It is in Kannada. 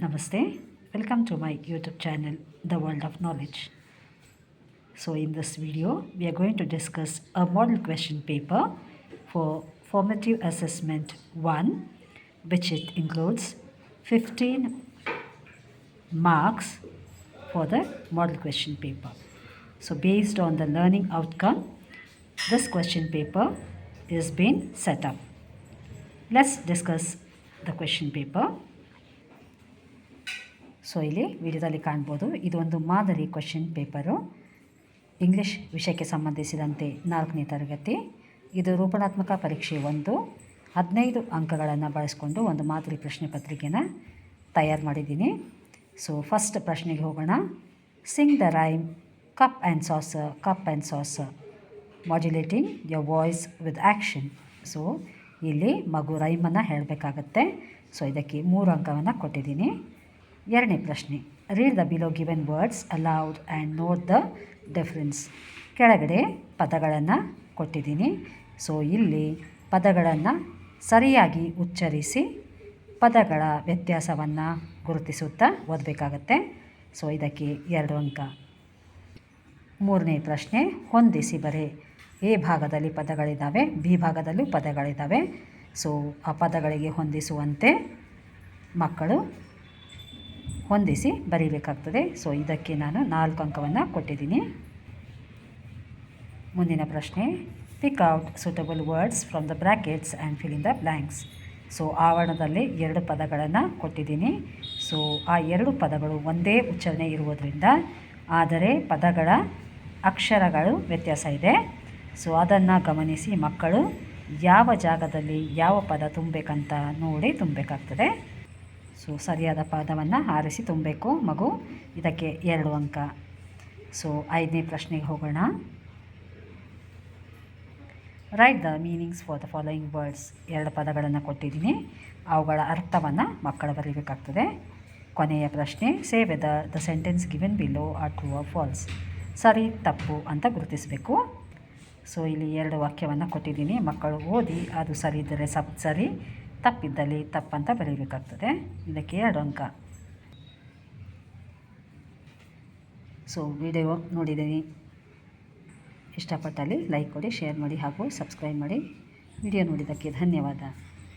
Namaste. Welcome to my YouTube channel, The World of Knowledge. So, in this video, we are going to discuss a model question paper for formative assessment 1, which it includes 15 marks for the model question paper. So, based on the learning outcome, this question paper is being set up. Let's discuss the question paper. So ಇಲ್ಲಿ ವಿಡಿಯೋದಲ್ಲಿ ಕಾಣ್ಬೋದು ಇದು ಒಂದು ಮಾದರಿ ಕ್ವಶನ್ ಪೇಪರು ಇಂಗ್ಲೀಷ್ ವಿಷಯಕ್ಕೆ ಸಂಬಂಧಿಸಿದಂತೆ ನಾಲ್ಕನೇ ತರಗತಿ. ಇದು ರೂಪಣಾತ್ಮಕ ಪರೀಕ್ಷೆ ಒಂದು. ಹದಿನೈದು ಅಂಕಗಳನ್ನು ಬಳಸ್ಕೊಂಡು ಒಂದು ಮಾದರಿ ಪ್ರಶ್ನೆ ಪತ್ರಿಕೆನ ತಯಾರು ಮಾಡಿದ್ದೀನಿ. ಸೊ ಫಸ್ಟ್ ಪ್ರಶ್ನೆಗೆ ಹೋಗೋಣ. Sing the rhyme cup and sauce cup and sauce modulating your voice with action so ಇಲ್ಲಿ ಮಗು ರೈಮನ್ನು ಹೇಳಬೇಕಾಗತ್ತೆ. ಸೊ ಇದಕ್ಕೆ ಮೂರು ಅಂಕವನ್ನು ಕೊಟ್ಟಿದ್ದೀನಿ. ಎರಡನೇ ಪ್ರಶ್ನೆ. Read the below given words aloud and note the difference ಕೆಳಗಡೆ ಪದಗಳನ್ನು ಕೊಟ್ಟಿದ್ದೀನಿ. ಸೊ ಇಲ್ಲಿ ಪದಗಳನ್ನು ಸರಿಯಾಗಿ ಉಚ್ಚರಿಸಿ ಪದಗಳ ವ್ಯತ್ಯಾಸವನ್ನು ಗುರುತಿಸುತ್ತಾ ಓದಬೇಕಾಗತ್ತೆ. ಸೊ ಇದಕ್ಕೆ ಎರಡು ಅಂಕ. ಮೂರನೇ ಪ್ರಶ್ನೆ. ಹೊಂದಿಸಿ ಬರೆ. ಎ ಭಾಗದಲ್ಲಿ ಪದಗಳಿದ್ದಾವೆ ಬಿ ಭಾಗದಲ್ಲೂ ಪದಗಳಿದ್ದಾವೆ ಸೊ ಆ ಪದಗಳಿಗೆ ಹೊಂದಿಸುವಂತೆ ಮಕ್ಕಳು ಹೊಂದಿಸಿ ಬರೀಬೇಕಾಗ್ತದೆ. ಸೊ ಇದಕ್ಕೆ ನಾನು ನಾಲ್ಕು ಅಂಕವನ್ನು ಕೊಟ್ಟಿದ್ದೀನಿ. ಮುಂದಿನ ಪ್ರಶ್ನೆ pick out suitable words from the brackets and fill in the blanks so ಆವರಣದಲ್ಲಿ ಎರಡು ಪದಗಳನ್ನು ಕೊಟ್ಟಿದ್ದೀನಿ. ಸೊ ಆ ಎರಡು ಪದಗಳು ಒಂದೇ ಉಚ್ಚಾರಣೆ ಇರುವುದರಿಂದ, ಆದರೆ ಪದಗಳ ಅಕ್ಷರಗಳು ವ್ಯತ್ಯಾಸ ಇದೆ. ಸೊ ಅದನ್ನು ಗಮನಿಸಿ ಮಕ್ಕಳು ಯಾವ ಜಾಗದಲ್ಲಿ ಯಾವ ಪದ ತುಂಬಬೇಕಂತ ನೋಡಿ ತುಂಬಬೇಕಾಗ್ತದೆ ಸೊ ಸರಿಯಾದ ಪದವನ್ನು ಆರಿಸಿ ತುಂಬಬೇಕು ಮಗು. ಇದಕ್ಕೆ ಎರಡು ಅಂಕ. ಸೊ ಐದನೇ ಪ್ರಶ್ನೆಗೆ ಹೋಗೋಣ. Write the meanings for the following words ಎರಡು ಪದಗಳನ್ನು ಕೊಟ್ಟಿದ್ದೀನಿ. ಅವುಗಳ ಅರ್ಥವನ್ನು ಮಕ್ಕಳು ಬರೀಬೇಕಾಗ್ತದೆ. ಕೊನೆಯ ಪ್ರಶ್ನೆ ಸೇವೆ the the sentence given below are true or false ಸರಿ, ತಪ್ಪು ಅಂತ ಗುರುತಿಸಬೇಕು. ಸೊ, ಇಲ್ಲಿ ಎರಡು ವಾಕ್ಯವನ್ನು ಕೊಟ್ಟಿದ್ದೀನಿ. ಮಕ್ಕಳು ಓದಿ, ಅದು ಸರಿ ಇದ್ದರೆ ಸಪ್ ಸರಿ. ತಪ್ಪಿದ್ದಲ್ಲಿ ತಪ್ಪಂತ ಬರೀಬೇಕಾಗ್ತದೆ. ಇದಕ್ಕೆ ಎರಡು ಅಂಕ. ಸೊ ವಿಡಿಯೋ ನೋಡಿದ್ದೀನಿ ಇಷ್ಟಪಟ್ಟಲ್ಲಿ ಲೈಕ್ ಕೊಡಿ ಶೇರ್ ಮಾಡಿ ಹಾಗೂ ಸಬ್ಸ್ಕ್ರೈಬ್ ಮಾಡಿ. ವಿಡಿಯೋ ನೋಡಿದ್ದಕ್ಕೆ ಧನ್ಯವಾದ.